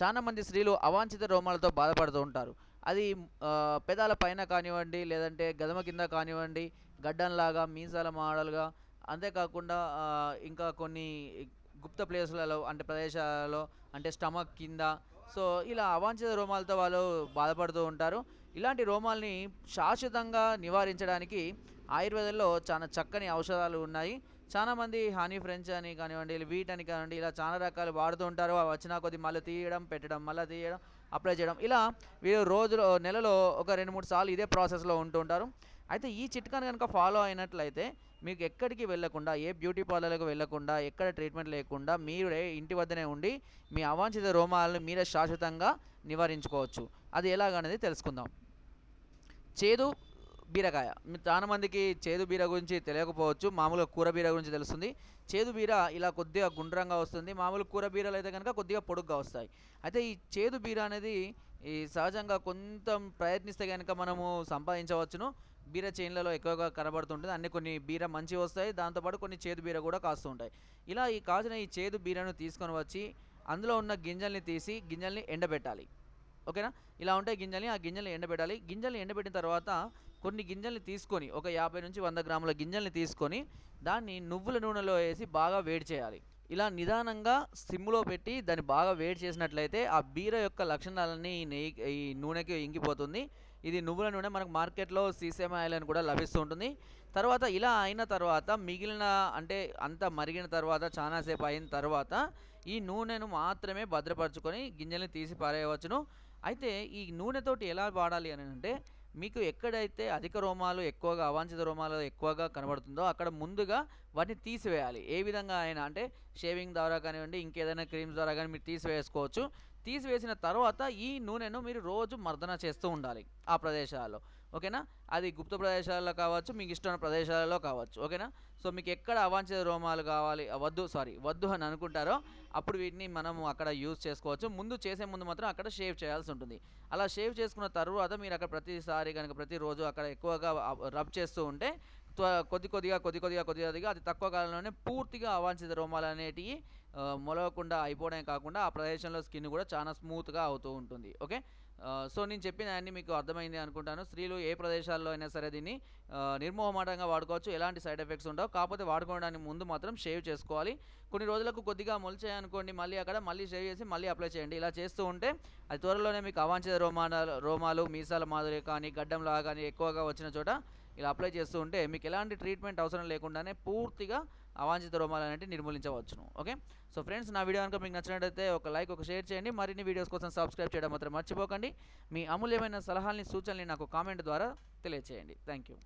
చాలా మంది స్త్రీలు అవాంఛిత రోమాలతో బాధపడుతూ ఉంటారు. అది పెదాల పైన కానివ్వండి లేదంటే గదమ కింద కానివ్వండి గడ్డంలాగా మీసాల మాడలుగా అంతేకాకుండా ఇంకా కొన్ని గుప్త ప్లేసులలో అంటే ప్రదేశాలలో అంటే స్టమక్ కింద సో ఇలా అవాంఛిత రోమాలతో వాళ్ళు బాధపడుతూ ఉంటారు. ఇలాంటి రోమాల్ని శాశ్వతంగా నివారించడానికి ఆయుర్వేదంలో చాలా చక్కని ఔషధాలు ఉన్నాయి. చాలా మంది హనీ ఫ్రెంచ్ అని కానివ్వండి వీట్ అని కానివ్వండి ఇలా చాలా రకాలు వాడుతూ ఉంటారు. అవి వచ్చినా కొద్ది మళ్ళీ తీయడం పెట్టడం మళ్ళీ తీయడం అప్లై చేయడం. ఇలా వీళ్ళు రోజులో నెలలో ఒక రెండు మూడు సార్లు ఇదే ప్రాసెస్లో ఉంటూ ఉంటారు. అయితే ఈ చిట్కాను కనుక ఫాలో అయినట్లయితే మీకు ఎక్కడికి వెళ్ళకుండా ఏ బ్యూటీ పార్లర్లకు వెళ్ళకుండా ఎక్కడ ట్రీట్మెంట్ లేకుండా మీరే ఇంటి వద్దనే ఉండి మీ అవాంఛిత రోమాలను మీరే శాశ్వతంగా నివారించుకోవచ్చు. అది ఎలాగనేది తెలుసుకుందాం. చేదు బీరకాయ. చాలామందికి చేదు బీర గురించి తెలియకపోవచ్చు. మామూలుగా కూర బీర గురించి తెలుస్తుంది. చేదు బీర ఇలా కొద్దిగా గుండ్రంగా వస్తుంది. మామూలు కూర బీరలు అయితే కనుక కొద్దిగా పొడుగ్గా వస్తాయి. అయితే ఈ చేదు బీర అనేది ఈ సహజంగా కొంచెం ప్రయత్నిస్తే కనుక మనము సంపాదించవచ్చును. బీర చేన్లలో ఎక్కువగా కనబడుతుంటుంది. అన్ని కొన్ని బీర మంచి వస్తాయి. దాంతోపాటు కొన్ని చేదు బీర కూడా కాస్తూ ఉంటాయి. ఇలా ఈ కాసిన ఈ చేదు బీరను తీసుకొని వచ్చి అందులో ఉన్న గింజల్ని తీసి గింజల్ని ఎండబెట్టాలి. ఓకేనా? ఇలా ఉంటాయి గింజల్ని ఆ గింజల్ని ఎండబెట్టాలి. గింజల్ని ఎండబెట్టిన తర్వాత కొన్ని గింజల్ని తీసుకొని ఒక యాభై నుంచి వంద గ్రాముల గింజల్ని తీసుకొని దాన్ని నువ్వుల నూనెలో వేసి బాగా వేడి చేయాలి. ఇలా నిదానంగా సిమ్లో పెట్టి దాన్ని బాగా వేడి చేసినట్లయితే ఆ బీర యొక్క లక్షణాలన్నీ ఈ నెయ్యి ఈ నూనెకి ఇంకిపోతుంది. ఇది నువ్వుల నూనె మనకు మార్కెట్లో సీసెమ్ ఆయిల్ అని కూడా లభిస్తూ ఉంటుంది. తర్వాత ఇలా అయిన తర్వాత మిగిలిన అంటే అంత మరిగిన తర్వాత చాలాసేపు అయిన తర్వాత ఈ నూనెను మాత్రమే భద్రపరచుకొని గింజల్ని తీసి పారేయవచ్చును. అయితే ఈ నూనెతోటి ఎలా వాడాలి అని అంటే మీకు ఎక్కడైతే అధిక రోమాలు ఎక్కువగా అవాంఛిత రోమాలు ఎక్కువగా కనబడుతుందో అక్కడ ముందుగా వాటిని తీసివేయాలి. ఏ విధంగా అయినా అంటే షేవింగ్ ద్వారా కానివ్వండి ఇంకేదైనా క్రీమ్స్ ద్వారా కానీ మీరు తీసివేసుకోవచ్చు. తీసివేసిన తర్వాత ఈ నూనెను మీరు రోజు మర్దన చేస్తూ ఉండాలి ఆ ప్రదేశాల్లో. ఓకేనా? అది గుప్త ప్రదేశాలలో కావచ్చు మీకు ఇష్టమైన ప్రదేశాలలో కావచ్చు. ఓకేనా? సో మీకు ఎక్కడ అవాంఛిత రోమాలు కావాలి వద్దు సారీ వద్దు అని అనుకుంటారో అప్పుడు వీటిని మనము అక్కడ యూజ్ చేసుకోవచ్చు. ముందు చేసే ముందు మాత్రం అక్కడ షేవ్ చేయాల్సి ఉంటుంది. అలా షేవ్ చేసుకున్న తర్వాత మీరు అక్కడ ప్రతిసారి కనుక ప్రతిరోజు అక్కడ ఎక్కువగా రబ్ చేస్తూ ఉంటే కొద్ది కొద్దిగా కొద్ది కొద్దిగా కొద్ది కొద్దిగా అతి తక్కువ కాలంలోనే పూర్తిగా అవాంఛిత రోమాలు అనేటివి మొలవకుండా అయిపోవడమే కాకుండా ఆ ప్రదేశంలో స్కిన్ కూడా చాలా స్మూత్గా అవుతూ ఉంటుంది. ఓకే? సో నేను చెప్పిన అన్ని మీకు అర్థమైంది అనుకుంటాను. స్త్రీలు ఏ ప్రదేశాల్లో అయినా సరే దీన్ని నిర్మోహమాటంగా వాడుకోవచ్చు. ఎలాంటి సైడ్ ఎఫెక్ట్స్ ఉండవు. కాకపోతే వాడుకోవడానికి ముందు మాత్రం షేవ్ చేసుకోవాలి. కొన్ని రోజులకు కొద్దిగా మొలిచాయి అనుకోండి మళ్ళీ అక్కడ మళ్ళీ షేవ్ చేసి మళ్ళీ అప్లై చేయండి. ఇలా చేస్తూ ఉంటే అది త్వరలోనే మీకు అవాంఛిత రోమాలు రోమాలు మీసాల మాదిరి కానీ గడ్డంలా కానీ ఎక్కువగా వచ్చిన చోట ఇలా అప్లై చేస్తూ ఉంటే మీకు ఎలాంటి ట్రీట్మెంట్ అవసరం లేకుండానే పూర్తిగా అవాంఛిత రోమాలు అనేవి నిర్మూలించవచ్చును. ఓకే సో ఫ్రెండ్స్ నా వీడియో కనుక మీకు నచ్చినట్టయితే ఒక లైక్ ఒక షేర్ చేయండి. మరిన్ని వీడియోస్ కోసం సబ్స్క్రైబ్ చేయడం మాత్రం మర్చిపోకండి. మీ అమూల్యమైన సలహాలని సూచనల్ని నాకు కామెంట్ ద్వారా తెలియచేయండి. Thank you